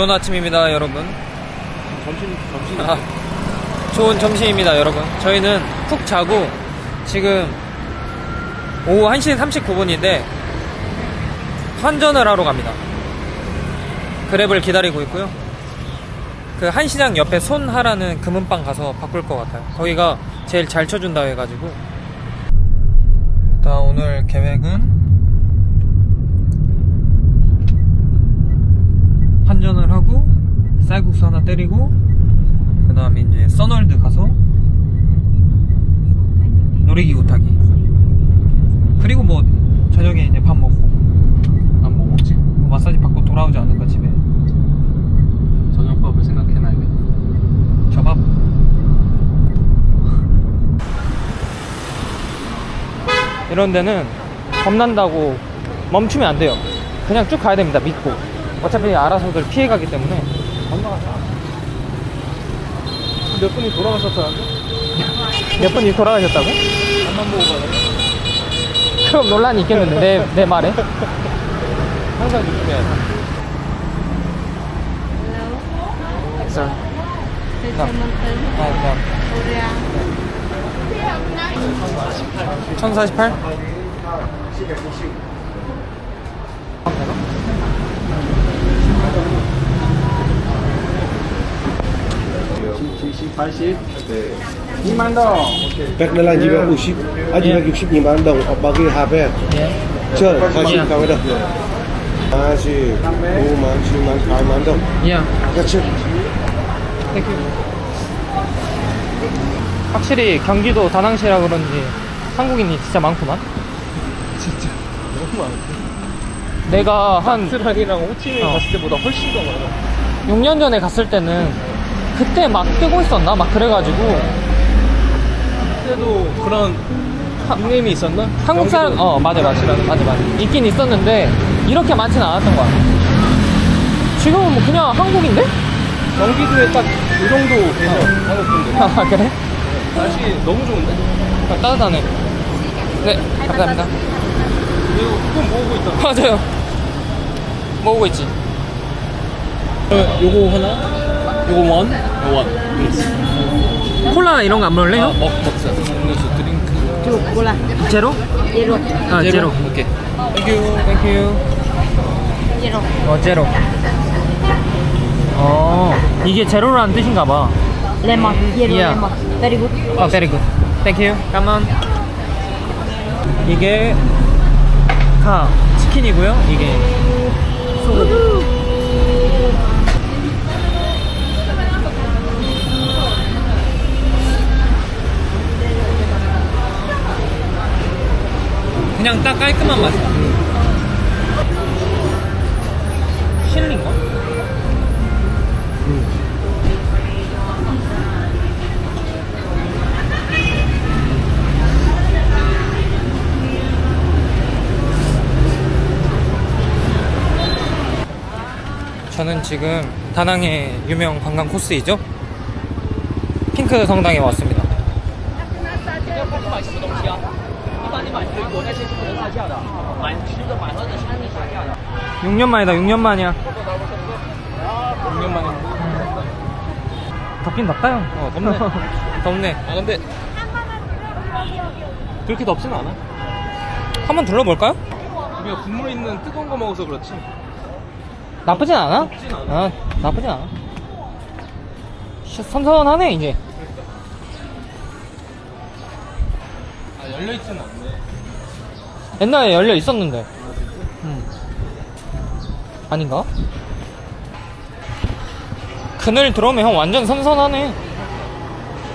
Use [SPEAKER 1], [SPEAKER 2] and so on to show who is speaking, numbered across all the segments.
[SPEAKER 1] 좋은 아침입니다, 여러분.
[SPEAKER 2] 점심 점심
[SPEAKER 1] 아, 좋은 점심입니다, 여러분. 저희는 푹 자고 지금 오후 1시 39분인데 환전을 하러 갑니다. 그랩을 기다리고 있고요. 그 한시장 옆에 손하라는 금은방 가서 바꿀 것 같아요. 거기가 제일 잘 쳐준다 해가지고. 일단 오늘 계획은 환전을 하고 쌀국수 하나 때리고 그 다음에 이제 써널드 가서 놀이기구 타기. 그리고 뭐 저녁에 이제 밥 먹고
[SPEAKER 2] 안 뭐 먹지?
[SPEAKER 1] 뭐 마사지 받고 돌아오지 않을까 집에.
[SPEAKER 2] 저녁밥을 생각해놔야겠다
[SPEAKER 1] 저밥? 이런 데는 겁난다고 멈추면 안 돼요. 그냥 쭉 가야 됩니다 믿고 어차피 알아서들 피해가기 때문에
[SPEAKER 2] 건너가자 몇 분이 돌아가셨다는데?
[SPEAKER 1] 몇 분이 돌아가셨다고?
[SPEAKER 2] 밥만 보고 가네
[SPEAKER 1] 그럼 논란이 있겠는데 내, 내 말에
[SPEAKER 2] 항상 조심해야 돼
[SPEAKER 1] Sir.
[SPEAKER 3] Từ
[SPEAKER 1] Dạ.
[SPEAKER 3] Trần Minh Tính,
[SPEAKER 1] 아, 그냥
[SPEAKER 3] Korea.
[SPEAKER 1] 1048?
[SPEAKER 2] 네 2만 동
[SPEAKER 4] Bác đó là gì bác 50 À gì bác 60 nghìn bán đồng Hoặc bao cái hạp ấy
[SPEAKER 1] 예.
[SPEAKER 4] 40
[SPEAKER 1] Yeah.
[SPEAKER 4] cao cái đâu À gì 5만 7만 8만 đồng
[SPEAKER 1] 예.
[SPEAKER 4] That's it
[SPEAKER 1] 땡큐. 확실히 경기도 다낭시라 그런지 한국인이 진짜 많구만.
[SPEAKER 2] 진짜 너무 많아
[SPEAKER 1] 내가 한
[SPEAKER 2] 스랑이랑 호치민
[SPEAKER 1] 어.
[SPEAKER 2] 갔을 때보다 훨씬 더 많아
[SPEAKER 1] 6년 전에 갔을 때는 그때 막 뜨고 있었나? 막 그래가지고
[SPEAKER 2] 그때도 그런 닉네임이 있었나?
[SPEAKER 1] 한국 사람, 어, 맞아, 맞아. 맞아, 맞아. 있긴 있었는데 이렇게 많지는 않았던 거야. 지금은 뭐 그냥 한국인데?
[SPEAKER 2] 경기도에 딱 이 정도 돼서 한국 분들
[SPEAKER 1] 아, 그래?
[SPEAKER 2] 날씨 너무 좋은데?
[SPEAKER 1] 아, 따뜻하네. 네, 감사합니다.
[SPEAKER 2] 그리고 그건 모으고 있다
[SPEAKER 1] 맞아요. 모으고 있지.
[SPEAKER 2] 어, 요거 하나 요거 원 요거 원
[SPEAKER 1] 콜라 이런 거 안 먹을래요?
[SPEAKER 2] 아, 먹, 먹자 음료수 드링크
[SPEAKER 3] Chục cola.
[SPEAKER 1] 제로?
[SPEAKER 3] Zero.
[SPEAKER 1] 아, 제로.
[SPEAKER 2] 오케이
[SPEAKER 1] 땡큐. 땡큐.
[SPEAKER 3] Zero.
[SPEAKER 1] 어, 제로. 어, 이게 제로라는 뜻인가 봐.
[SPEAKER 3] Lemon. Zero
[SPEAKER 1] Yeah.
[SPEAKER 3] lemon. Very good.
[SPEAKER 1] 어, very good. Thank you. Come on. 이게 카 치킨이고요. 이게 소고기. 그냥 딱 깔끔한 맛이다. 실린가? 저는 지금 다낭의 유명 관광 코스이죠. 핑크 성당에 왔습니다. 6년 만이다, 6년 만이야.
[SPEAKER 2] 6년 만에
[SPEAKER 1] 덥긴 덥다, 형.
[SPEAKER 2] 어 덥네
[SPEAKER 1] 덥네.
[SPEAKER 2] 아 근데 그렇게 덥진 않아
[SPEAKER 1] 한번 둘러볼까요?
[SPEAKER 2] 우리가 국물 있는 뜨거운 거 먹어서 그렇지
[SPEAKER 1] 나쁘진 않아?
[SPEAKER 2] 덥진 않아.
[SPEAKER 1] 아, 나쁘진 않아. 시- 선선하네, 이제.
[SPEAKER 2] 아 열려있진 않네
[SPEAKER 1] 옛날에 열려 있었는데. 음. 아닌가? 그늘 들어오면 형 완전 선선하네.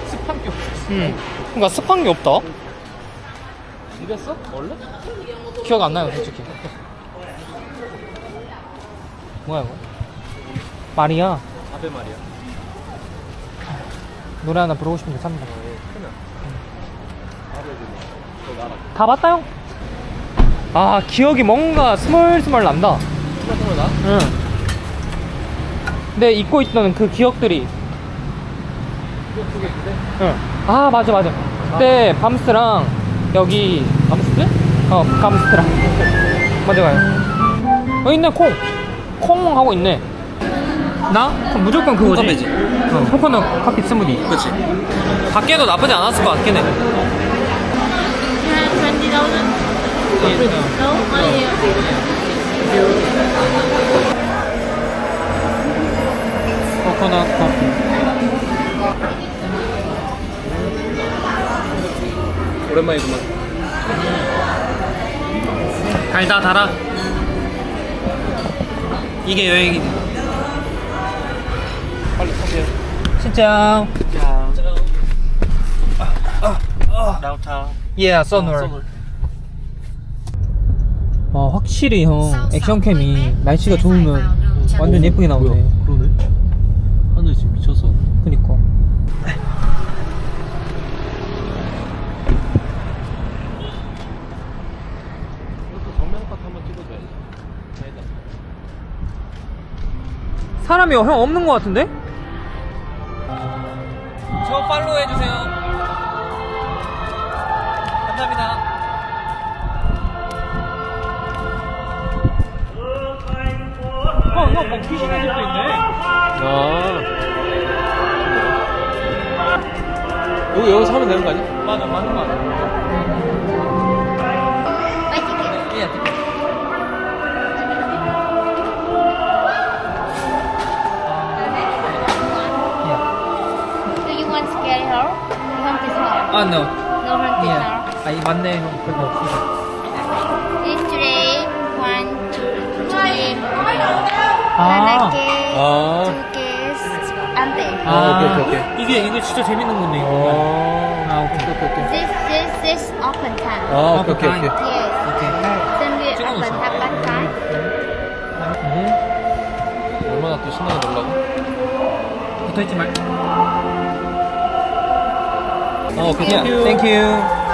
[SPEAKER 2] 습한 게 없어
[SPEAKER 1] 음. 그러니까 습한 게 없다.
[SPEAKER 2] 이랬어? 원래?
[SPEAKER 1] 기억 안 나요, 솔직히. 뭐야, 이거? 말이야.
[SPEAKER 2] 아베 말이야
[SPEAKER 1] 노래 하나 부르고 싶은데 삽니다.
[SPEAKER 2] 너 나라
[SPEAKER 1] 다 봤다, 형? 아, 기억이 뭔가 스멀스멀 난다.
[SPEAKER 2] 스마트폰 나?
[SPEAKER 1] 응. 내 잊고 있던 그 기억들이.
[SPEAKER 2] 이거 두개 있는데?
[SPEAKER 1] 응. 아, 맞아, 맞아. 그때 밤스랑 여기, 밤스트? 어, 밤스트랑. 맞아, 가요. 어, 있네, 콩. 콩 하고 있네. 나? 그럼 무조건 그거지.
[SPEAKER 2] 콩카페지.
[SPEAKER 1] 어, 코코넛 커피 스무디.
[SPEAKER 2] 그치.
[SPEAKER 1] 밖에도 나쁘지 않았을 것 같긴 해. 코코넛 커피.
[SPEAKER 2] 오랜만이구만.
[SPEAKER 1] 달다 달아. 이게 여행이지.
[SPEAKER 2] 빨리 타세요.
[SPEAKER 1] 진짜.
[SPEAKER 2] 다운타운.
[SPEAKER 1] 예, 써놀. 와 확실히 형 액션캠이 날씨가 좋으면 완전 예쁘게 나오네.
[SPEAKER 2] 그러네. 하늘 지금 미쳤어.
[SPEAKER 1] 그니까.
[SPEAKER 2] 이것도 정면컷 한번 찍어줘야지. 아니다.
[SPEAKER 1] 사람이 형 없는 것 같은데? 저 팔로우 해주세요. 감사합니다. 어, 형, 뭐 귀신의 집도 있네.
[SPEAKER 2] 아. 여기 여기서 하면 되는 거 아니야?
[SPEAKER 1] 맞아, 맞는 거 같아. 예, 예.
[SPEAKER 3] Do you want scary her? You want this her?
[SPEAKER 1] 아, no.
[SPEAKER 3] No
[SPEAKER 1] 예.
[SPEAKER 3] her?
[SPEAKER 1] 아, 이 맞네, 형. 그거 없어. 아.
[SPEAKER 3] One case,
[SPEAKER 2] 아.
[SPEAKER 3] two case, ante.
[SPEAKER 2] 아, 오케이, 오케이, 오케이.
[SPEAKER 1] 이게, 이게 진짜 재밌는 건데, 이거.
[SPEAKER 2] 아.
[SPEAKER 1] 아, 오케이, 오케이, 오케이.
[SPEAKER 3] This, this, this open time.
[SPEAKER 2] 아, 오케이, 오케이, 오케이.
[SPEAKER 3] Yes.
[SPEAKER 1] 오케이.
[SPEAKER 3] Then we open time.
[SPEAKER 1] 음.
[SPEAKER 2] 얼마나 또 신나게 놀라고?
[SPEAKER 1] 붙어있지 말.
[SPEAKER 2] 어,
[SPEAKER 1] 예,
[SPEAKER 2] 땡큐.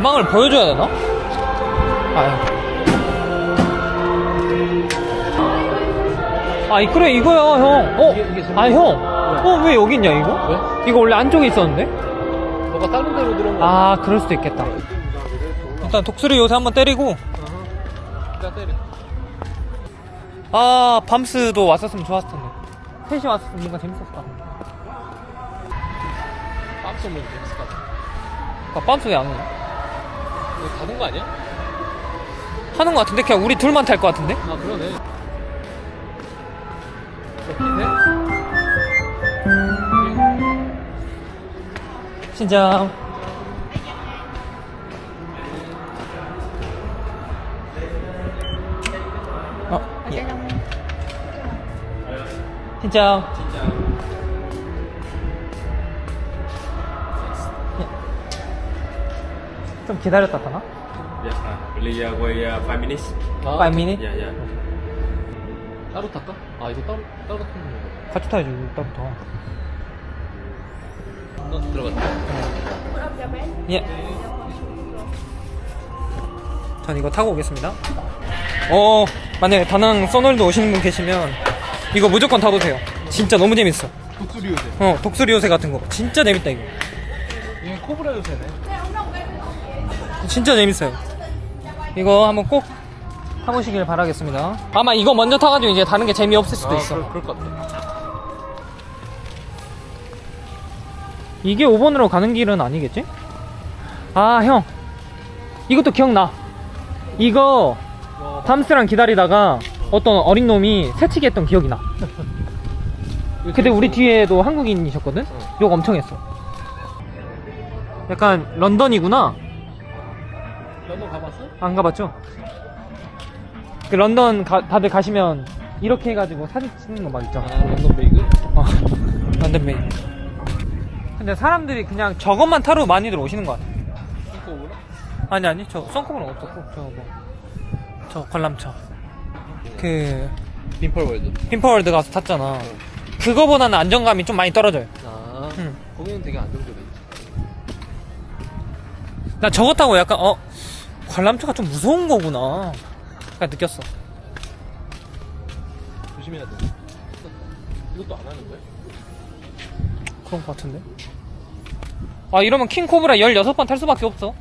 [SPEAKER 1] 가방을 보여줘야 되나? 아유. 아, 이- 그래, 이거야, 형. 어?
[SPEAKER 2] 이게- 이게
[SPEAKER 1] 아, 형. 어, 왜 여기 있냐, 이거?
[SPEAKER 2] 왜?
[SPEAKER 1] 이거 원래 안쪽에 있었는데?
[SPEAKER 2] 너가 다른 데로 들어온 거
[SPEAKER 1] 아, 그럴 수도 있겠다. 일단 독수리 요새 한번 때리고,
[SPEAKER 2] 때려.
[SPEAKER 1] 아, 밤스도 왔었으면 좋았을 텐데. 셋이 왔으면 뭔가 재밌었을 것 같은데.
[SPEAKER 2] 빡 쏘면 재밌을 것 같아.
[SPEAKER 1] 아, 밤스 왜 안 오냐?
[SPEAKER 2] 이거 닫은 거 아니야?
[SPEAKER 1] 하는 것 같은데? 그냥 우리 둘만 탈것 같은데?
[SPEAKER 2] 아, 그러네. 네?
[SPEAKER 1] 진짜. 어, 예. 진짜. 좀 기다렸다 하나?
[SPEAKER 5] Yes, uh, only uh, wait uh, five minutes.
[SPEAKER 2] 아,
[SPEAKER 1] 5 minutes?
[SPEAKER 5] Yeah, yeah.
[SPEAKER 2] 따로 탈까? 아, 이거 따로, 따로 타는 거.
[SPEAKER 1] 같이 타야지, 일단부터.
[SPEAKER 2] 어, 들어갔다.
[SPEAKER 1] 예. 전 이거 타고 오겠습니다. 어, 만약에 다낭 써널도 오시는 분 계시면 이거 무조건 타보세요. 진짜 너무 재밌어.
[SPEAKER 2] 독수리 요새.
[SPEAKER 1] 어, 독수리 요새 같은 거. 진짜 재밌다, 이거.
[SPEAKER 2] 얘 코브라 요새네.
[SPEAKER 1] 진짜 재밌어요. 이거 한번 꼭 타보시길 바라겠습니다. 아마 이거 먼저 타가지고 이제 다른 게 재미없을 수도 있어.
[SPEAKER 2] 그럴, 그럴 것 같아.
[SPEAKER 1] 이게 5번으로 가는 길은 아니겠지? 아, 형. 이것도 기억나. 이거 밤스랑 기다리다가 어떤 어린 놈이 새치기 했던 기억이 나. 근데 우리 뒤에도 한국인이셨거든? 욕 엄청 했어. 약간 런던이구나. 안 가봤죠? 그 런던 가- 다들 가시면 이렇게 해가지고 사진 찍는 거 막 있죠?
[SPEAKER 2] 아, 런던 베이글?
[SPEAKER 1] 어, 런던 메이. 근데 사람들이 그냥 저것만 타러 많이들 오시는 것 같아.
[SPEAKER 2] 오라?
[SPEAKER 1] 아니 아니 저 썬컴은 없었고 저거 뭐, 저 관람차 그
[SPEAKER 2] 빈펄월드.
[SPEAKER 1] 핀퍼월드 가서 탔잖아 그거보다는 안정감이 좀 많이 떨어져요
[SPEAKER 2] 아,
[SPEAKER 1] 응.
[SPEAKER 2] 거기는 되게 안정적이야.
[SPEAKER 1] 나 저거 타고 약간 어 관람차가 좀 무서운 거구나 약간 느꼈어
[SPEAKER 2] 조심해야 돼. 이것도 안 하는 거야?
[SPEAKER 1] 그런 것 같은데. 아, 이러면 킹코브라 16번 탈 수밖에 없어.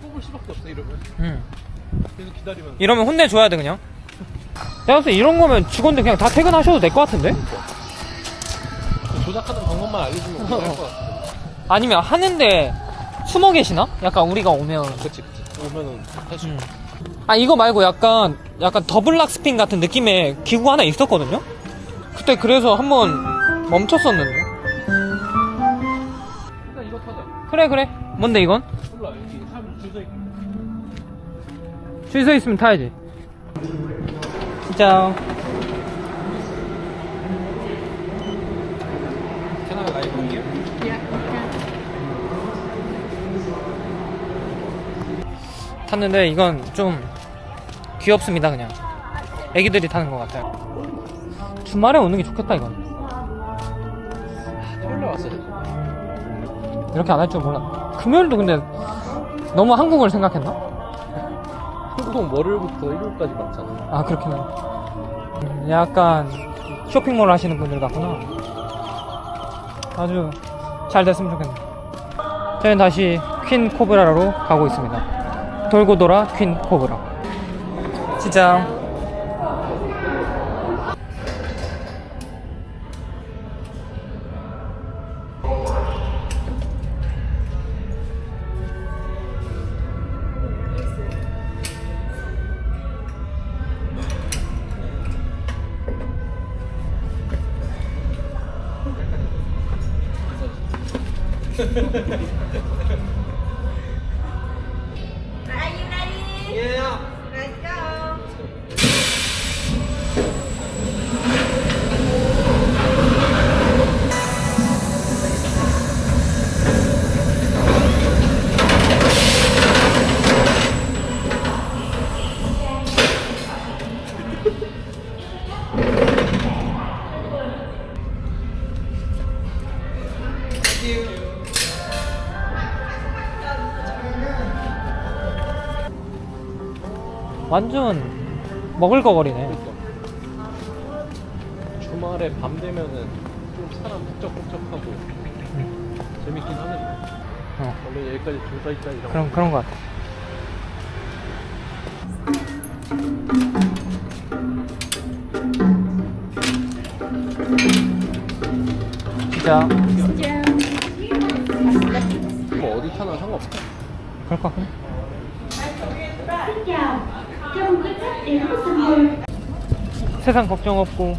[SPEAKER 2] 뽑을 수밖에 없어 이러면
[SPEAKER 1] 응.
[SPEAKER 2] 계속 기다리면
[SPEAKER 1] 이러면 혼내줘야 돼, 그냥. 내가 봤을 때 이런 거면 직원들 그냥 다 퇴근하셔도 될 것 같은데?
[SPEAKER 2] 조작하는 방법만 알려주면 할것 같아
[SPEAKER 1] 아니면 하는데 숨어 계시나? 약간 우리가 오면.
[SPEAKER 2] 그치 그치 오면은 할수
[SPEAKER 1] 음. 아, 이거 말고 약간, 약간 더블 락 스핀 같은 느낌의 기구 하나 있었거든요? 그때 그래서 한번 멈췄었는데.
[SPEAKER 2] 일단 이거 타자
[SPEAKER 1] 그래, 그래. 뭔데, 이건?
[SPEAKER 2] 몰라 여기 사람 줄서 있고
[SPEAKER 1] 줄서 있으면 타야지. 진짜. 탔는데 이건 좀 귀엽습니다, 그냥. 애기들이 타는 것 같아요. 주말에 오는 게 좋겠다, 이건.
[SPEAKER 2] 토요일에 왔어야 돼
[SPEAKER 1] 이렇게 안 할 줄 몰랐. 금요일도 근데 너무 한국을 생각했나?
[SPEAKER 2] 한국 월요일부터 일요일까지 많잖아
[SPEAKER 1] 아, 그렇긴 하네. 음, 약간 쇼핑몰 하시는 분들 같구나. 아주 잘 됐으면 좋겠네. 저희는 다시 퀸 코브라로 가고 있습니다. 돌고 돌아 퀸 코브라. 진짜.
[SPEAKER 3] Yeah.
[SPEAKER 1] 완전 먹을 거 거리네.
[SPEAKER 2] 주말에 밤 되면은 좀 사람 북적북적하고 재밌긴 하는데
[SPEAKER 1] 어,
[SPEAKER 2] 원래 여기까지 줄 서 있다 이런
[SPEAKER 1] 그런 그런 것 같아. 진짜
[SPEAKER 2] 뭐 어디 타나 상관없어
[SPEAKER 1] 그럴 것 같긴. 해. 세상 걱정 없고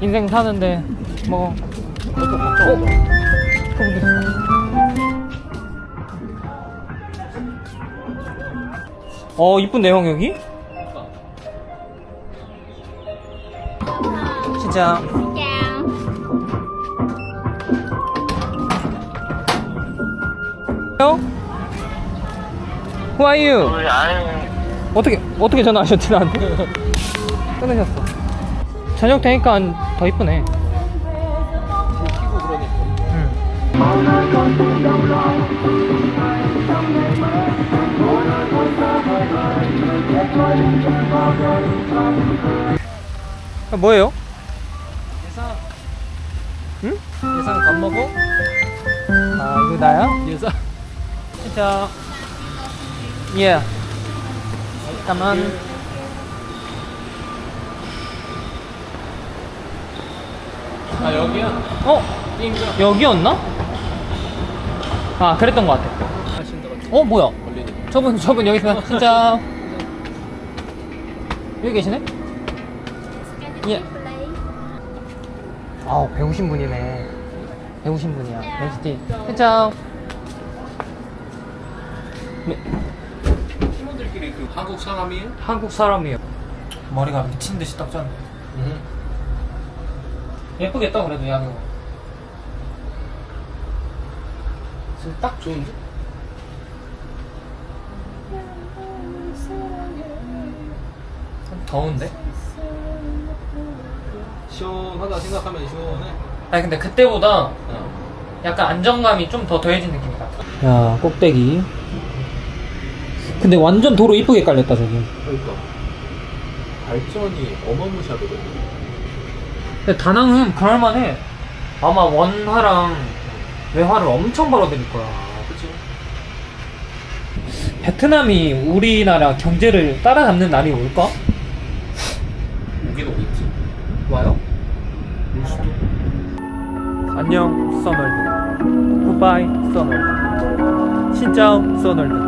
[SPEAKER 1] 인생 사는데 뭐 그분들 어 이쁜 내용 여기 진짜. Hello? Who are you? 어떻게 어떻게 전화하셨지 나한테? 끊으셨어. 저녁 되니까 더 이쁘네.
[SPEAKER 2] 불 켜고 그러니까
[SPEAKER 1] 응. 아, 뭐예요?
[SPEAKER 2] 예상
[SPEAKER 1] 응?
[SPEAKER 2] 예상 밥 먹어?
[SPEAKER 1] 아 이거 나야?
[SPEAKER 2] 예상
[SPEAKER 1] 진짜. 예. 잠깐만.
[SPEAKER 2] 아 여기야?
[SPEAKER 1] 어? 여기였나? 아 그랬던 것 같아. 어 뭐야? 저분 저분 여기 있어. 진짜. 여기 계시네? 예. 아 배우신 분이네. 배우신 분이야. 네, 진짜. 네,
[SPEAKER 2] 그 한국 사람이에요?
[SPEAKER 1] 한국 사람이에요. 머리가 미친 듯이 딱 짰네. 예쁘겠다 그래도 야경.
[SPEAKER 2] 지금 딱 좋은데?
[SPEAKER 1] 더운데?
[SPEAKER 2] 시원하다 생각하면 시원해
[SPEAKER 1] 아니 근데 그때보다 약간 안정감이 좀 더 더해진 느낌 같아. 야 꼭대기. 근데 완전 도로 이쁘게 깔렸다 저기.
[SPEAKER 2] 그러니까 발전이 어마무시하거든
[SPEAKER 1] 근데 다낭은 그럴만해. 아마 원화랑 외화를 엄청 벌어들일 거야.
[SPEAKER 5] 그치.
[SPEAKER 1] 베트남이 우리나라 경제를 따라잡는 날이 올까?
[SPEAKER 5] 오긴 오겠지.
[SPEAKER 1] 와요?
[SPEAKER 5] 올 수도.
[SPEAKER 1] 안녕, 써널드. 굿바이, 써널드. 신짜오, 써널드.